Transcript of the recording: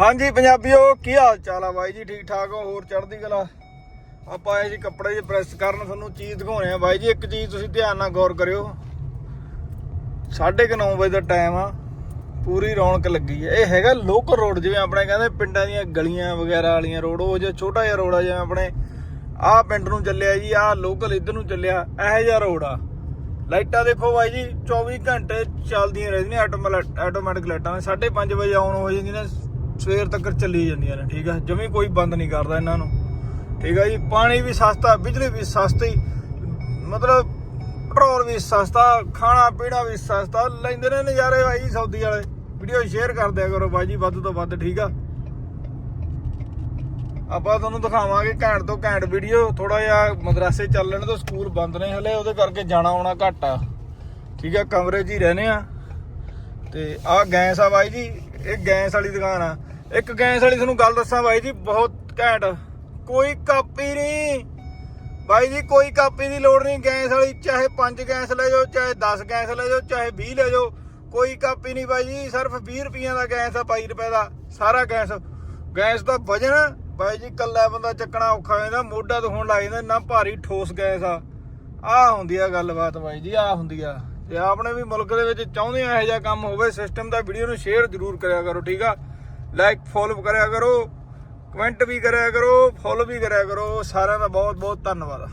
ਹਾਂਜੀ ਪੰਜਾਬੀਓ, ਕੀ ਹਾਲ ਚਾਲ ਆ ਬਾਈ ਜੀ? ਠੀਕ ਠਾਕ ਹੋ? ਹੋਰ ਚੜ੍ਹਦੀ ਕਲਾ? ਆਪਾਂ ਆਏ ਜੀ ਕੱਪੜੇ ਜੇ ਪ੍ਰੈਸ ਕਰਨ, ਤੁਹਾਨੂੰ ਚੀਜ਼ ਦਿਖਾਉਣੇ ਆ। ਬਾਈ ਜੀ, ਇੱਕ ਚੀਜ਼ ਤੁਸੀਂ ਧਿਆਨ ਨਾਲ ਗੌਰ ਕਰਿਓ। 9:30 ਵਜੇ ਦਾ ਟਾਈਮ ਆ। ਪੂਰੀ ਰੌਣਕ ਲੱਗੀ ਹੈ ਇਹ ਹੈਗਾ ਲੋਕਲ ਰੋਡ ਜਿਵੇਂ ਆਪਣੇ ਕਹਿੰਦੇ ਪਿੰਡਾਂ ਦੀਆਂ ਗਲੀਆਂ ਵਗੈਰਾ ਵਾਲੀਆਂ ਰੋਡ ਉਹ ਜਿਹਾ ਛੋਟਾ ਜਿਹਾ ਰੋਡ ਆ, ਜਿਵੇਂ ਆਪਣੇ ਆਹ ਪਿੰਡ ਨੂੰ ਚੱਲਿਆ ਜੀ, ਆਹ ਲੋਕਲ ਇੱਧਰ ਨੂੰ ਚੱਲਿਆ, ਇਹੋ ਜਿਹਾ ਰੋਡ ਆ। ਲਾਈਟਾਂ ਦੇਖੋ ਬਾਈ ਜੀ 24 ਘੰਟੇ ਚੱਲਦੀਆਂ ਰਹਿੰਦੀਆਂ ਆਟੋਮੈਟਿਕ ਲਾਈਟਾਂ। 5:30 ਵਜੇ ਆਨ ਹੋ ਜਾਂਦੀਆਂ ਨੇ ਸਵੇਰ ਤੱਕ ਚੱਲੀ ਜਾਂਦੀਆਂ ਨੇ, ਠੀਕ ਆ? ਜਮੀ ਕੋਈ ਬੰਦ ਨਹੀਂ ਕਰਦਾ ਇਹਨਾਂ ਨੂੰ, ਠੀਕ ਆ ਜੀ? ਪਾਣੀ ਵੀ ਸਸਤਾ, ਬਿਜਲੀ ਵੀ ਸਸਤੀ, ਮਤਲਬ ਪੈਟਰੋਲ ਵੀ ਸਸਤਾ, ਖਾਣਾ ਪੀਣਾ ਵੀ ਸਸਤਾ, ਲੈਂਦੇ ਨੇ ਨਜ਼ਾਰੇ ਬਾਈ ਜੀ ਵਾਲੇ। ਵੀਡੀਓ ਸ਼ੇਅਰ ਕਰ ਦਿਆ ਕਰੋ ਬਾਈ ਜੀ, ਵੱਧ ਤੋਂ ਵੱਧ, ਠੀਕ ਆ? ਆਪਾਂ ਤੁਹਾਨੂੰ ਦਿਖਾਵਾਂਗੇ ਘੈਂਟ ਤੋਂ ਘੈਂਟ ਵੀਡੀਓ ਥੋੜਾ ਜਿਹਾ ਮਦਰਾਸੇ ਚੱਲਣ ਤੋਂ ਸਕੂਲ ਬੰਦ ਨੇ ਹਲੇ, ਉਹਦੇ ਕਰਕੇ ਜਾਣਾ ਆਉਣਾ ਘੱਟ ਆ। ਠੀਕ ਆ, ਕਮਰੇ 'ਚ ਹੀ ਰਹਨੇ ਆ। ਤੇ ਆਹ ਗੈਸ ਆ ਬਾਈ ਜੀ, ਇਹ ਗੈਸ ਵਾਲੀ ਦੁਕਾਨ ਆ। ਇੱਕ ਗੈਸ ਵਾਲੀ ਤੁਹਾਨੂੰ ਗੱਲ ਦੱਸਾਂ ਬਾਈ ਜੀ, ਬਹੁਤ ਘੈਂਟ। ਕੋਈ ਕਾਪੀ ਨਹੀਂ। ਬਾਈ ਜੀ, ਕੋਈ ਕਾਪੀ ਦੀ ਲੋੜ ਨਹੀਂ। ਗੈਸ ਵਾਲੀ ਚਾਹੇ 5 ਗੈਸ ਲੈ ਜਾਓ, ਚਾਹੇ 10 ਗੈਸ ਲੈ ਜਾਓ, ਚਾਹੇ 20 ਲੈ ਜਾਓ, ਕੋਈ ਕਾਪੀ ਨਹੀਂ ਬਾਈ ਜੀ। ਸਿਰਫ 20 ਰੁਪਈਆਂ ਦਾ ਗੈਸ ਆ 22 ਰੁਪਏ ਦਾ, ਸਾਰਾ ਗੈਸ। ਗੈਸ ਦਾ ਵਜਨ, ਬਾਈ ਜੀ ਕੱਲਾ ਬੰਦਾ ਚੱਕਣਾ ਔਖਾ ਹੋ ਜਾਂਦਾ, ਮੋਢਾ ਦੁਖਣ ਲੱਗ ਜਾਂਦਾ ਨਾ ਭਾਰੀ ਠੋਸ ਗੈਸ ਆ। ਆ ਹੁੰਦੀ ਆ ਗੱਲਬਾਤ ਬਾਈ ਜੀ ਆ ਹੁੰਦੀ ਆ। ਤੇ ਆਪਣੇ ਵੀ ਮੁਲਕ ਦੇ ਵਿੱਚ ਚਾਹੁੰਦੇ ਆ ਇਹੋ ਜਿਹਾ ਕੰਮ ਹੋਵੇ ਸਿਸਟਮ ਦਾ ਵੀਡੀਓ ਨੂੰ ਸ਼ੇਅਰ ਜ਼ਰੂਰ ਕਰਿਆ ਕਰੋ, ਠੀਕ ਆ? ਲਾਈਕ ਫੋਲੋ ਕਰਿਆ ਕਰੋ ਕਮੈਂਟ ਵੀ ਕਰਿਆ ਕਰੋ ਫੋਲੋ ਵੀ ਕਰਿਆ ਕਰੋ, ਸਾਰਿਆਂ ਦਾ ਬਹੁਤ ਬਹੁਤ ਧੰਨਵਾਦ।